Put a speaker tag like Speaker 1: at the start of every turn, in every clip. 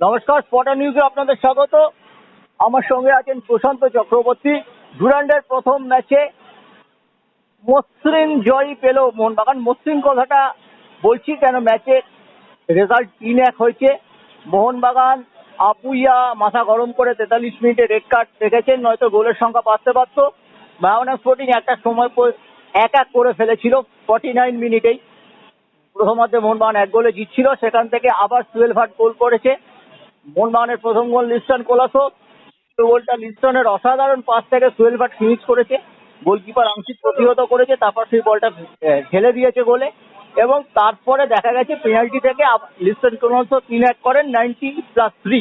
Speaker 1: নমস্কার স্পটার নিউজে আপনাদের স্বাগত। আমার সঙ্গে আছেন প্রশান্ত চক্রবর্তী। ডুরান্ডের প্রথম ম্যাচে মসৃণ জয় পেল মোহনবাগান। মসৃণ কথাটা বলছি কেন ম্যাচে রেজাল্ট তিন এক হয়েছে। মোহনবাগান আপুইয়া মাথা গরম করে তেতাল্লিশ মিনিটে রেড কার্ড রেখেছেন, নয়তো গোলের সংখ্যা বাড়তে পারত। মায়ানা স্পোর্টিং একটা সময় এক এক করে ফেলেছিল ফর্টি নাইন মিনিটেই। প্রথমার্ধে মোহনবাগান এক গোলে জিতছিল, সেখান থেকে আবার টুয়েলভ হার্ট গোল করেছে। মোহনবাগানের প্রথম গোল লিস্টন কোলাসো গোলটা লিস্টনের অসাধারণ পাস থেকে টুয়েলভ হার্ট ফিনিশ করেছে গোলকিপার আংশিক প্রতিহত করেছে তারপর সেই বলটা ঢেলে দিয়েছে গোলে এবং তারপরে দেখা গেছে পেনাল্টি থেকে লিস্টন কোলাসো তিন এক করেন নাইনটি প্লাস থ্রি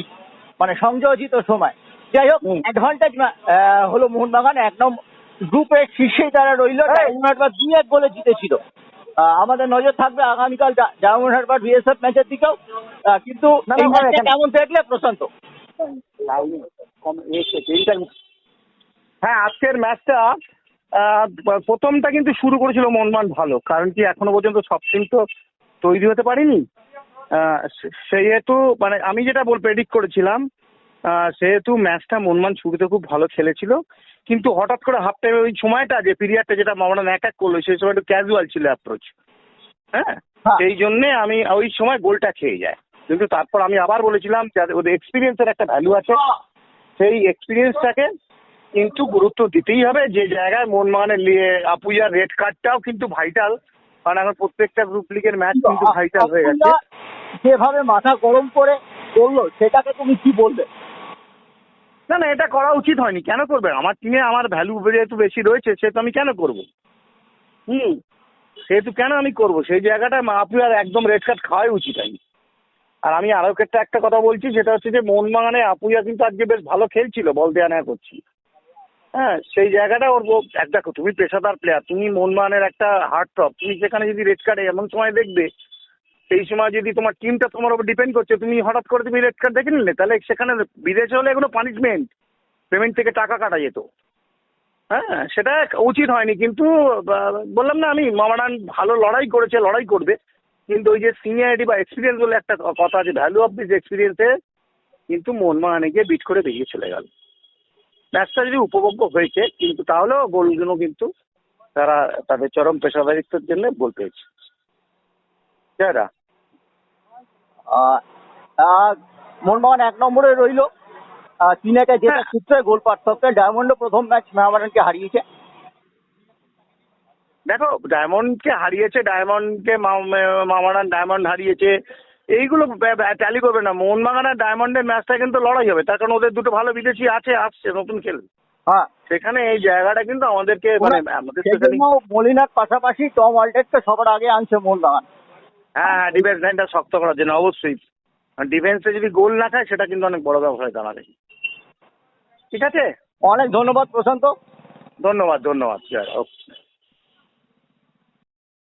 Speaker 1: মানে সংযোজিত সময়। যাই হোক। অ্যাডভান্টেজ হলো মোহনবাগান এক নম্বর গ্রুপের শীর্ষেই তারা রইল ডায়মন্ড হারবার দুই এক গোলে জিতেছিল। আমাদের নজর থাকবে আগামীকাল ডায়মন্ড হারবার বিএসএফ ম্যাচের দিকেও। কিন্তু কেমন দেখলে প্রশান্ত?
Speaker 2: হ্যাঁ আজকের ম্যাচটা প্রথমটা কিন্তু শুরু করেছিল মনমান ভালো কারণ কি এখনও পর্যন্ত সব টিম তো তৈরি হতে পারিনি। সেহেতু মানে আমি যেটা বল প্রেডিক্ট করেছিলাম সেহেতু ম্যাচটা মনমান শুরুতে খুব ভালো খেলেছিল কিন্তু হঠাৎ করে হাফ টাইমে ওই সময়টা যে পিরিয়ডটা যেটা মামলা এক এক করল সেই সময় একটু ক্যাজুয়াল ছিল অ্যাপ্রোচ হ্যাঁ
Speaker 1: হ্যাঁ।
Speaker 2: সেই জন্যে আমি ওই সময় গোলটা খেয়ে যায় কিন্তু তারপর আমি আবার বলেছিলাম যাদের ওদের এক্সপিরিয়েন্সের একটা ভ্যালু আছে। সেই এক্সপিরিয়েন্সটাকে কিন্তু গুরুত্ব দিতেই হবে। যে জায়গায় মোহনবাগানের লিয়ে আপুইয়ার রেড কার্ডটাও কিন্তু ভাইটাল কারণ এখন প্রত্যেকটা গ্রুপ লিগের ম্যাচ কিন্তু ভাইটাল হয়ে গেছে।
Speaker 1: যেভাবে মাথা গরম করে করল সেটাকে তুমি কি বলবে?
Speaker 2: না না এটা করা উচিত হয়নি। কেন করবে? আমার টিমে আমার ভ্যালু যেহেতু বেশি রয়েছে সেহেতু আমি কেন করব? হুম। সেহেতু কেন আমি করব? সেই জায়গাটা আপুয়ার একদম রেড কার্ড খাওয়াই উচিত হয়নি। আর আমি আরও একটা একটা কথা বলছি, সেটা হচ্ছে যে মোহনবাগানে আপুইয়া কিন্তু আজকে বেশ ভালো খেলছিল, বল দেয়া নেয়া করছি। হ্যাঁ সেই জায়গাটা ওর এক দেখো, তুমি পেশাদার প্লেয়ার তুমি মোহনবাগানের একটা হার্ড টপ তুমি সেখানে যদি রেড কার্ডে এমন সময় দেখবে, সেই সময় যদি তোমার টিমটা তোমার উপর ডিপেন্ড করছে, তুমি হঠাৎ করে তুমি রেড কার্ড দেখে নিলে, তাহলে সেখানে বিদেশে হলে এগুলো পানিশমেন্ট পেমেন্ট থেকে টাকা কাটা যেত। হ্যাঁ সেটা উচিত হয়নি, কিন্তু বললাম না আমি, মামারান ভালো লড়াই করেছে, লড়াই করবে। কিন্তু ওই যে সিনিয়রিটি বা এক্সপিরিয়েন্স বলে একটা কথা আছে ভ্যালু অফ দিস এক্সপিরিয়েন্সে কিন্তু মোহনবাগানে গিয়ে বিট করে বেরিয়ে চলে গেল। ম্যাচটা যদি উপভোগ্য হয়েছে, কিন্তু তাহলেও গোলগুলো কিন্তু তারা তাদের চরম পেশাদারিত্বের জন্য গোল পেয়েছে। যারা?
Speaker 1: এক নম্বরে রইল। একে যেটা। সূত্রে গোল পার্থক্যে ডায়মন্ডও প্রথম ম্যাচ মেহামারানকে হারিয়েছে।
Speaker 2: দেখো ডায়মন্ডকে হারিয়েছে ডায়মন্ডকে মামারান ডায়মন্ড হারিয়েছে এইগুলো ট্যালি করবে না। মোহনবাগান আর ডায়মন্ডের ম্যাচটা কিন্তু লড়াই হবে তার কারণ ওদের দুটো ভালো বিদেশি আছে আসছে নতুন খেল
Speaker 1: হ্যাঁ।
Speaker 2: সেখানে এই জায়গাটা কিন্তু আমাদেরকে মানে আমাদের
Speaker 1: মলিনার পাশাপাশি টম ওয়াল্টেটকে সবার আগে আনছে মোহনবাগান।
Speaker 2: হ্যাঁ ডিফেন্স লাইনটা শক্ত করার জন্য অবশ্যই। ডিফেন্সে যদি গোল না খায় সেটা কিন্তু অনেক বড় ব্যাপার হয়ে দাঁড়াবে। ঠিক আছে?
Speaker 1: অনেক ধন্যবাদ প্রশান্ত।
Speaker 2: ধন্যবাদ ধন্যবাদ ওকে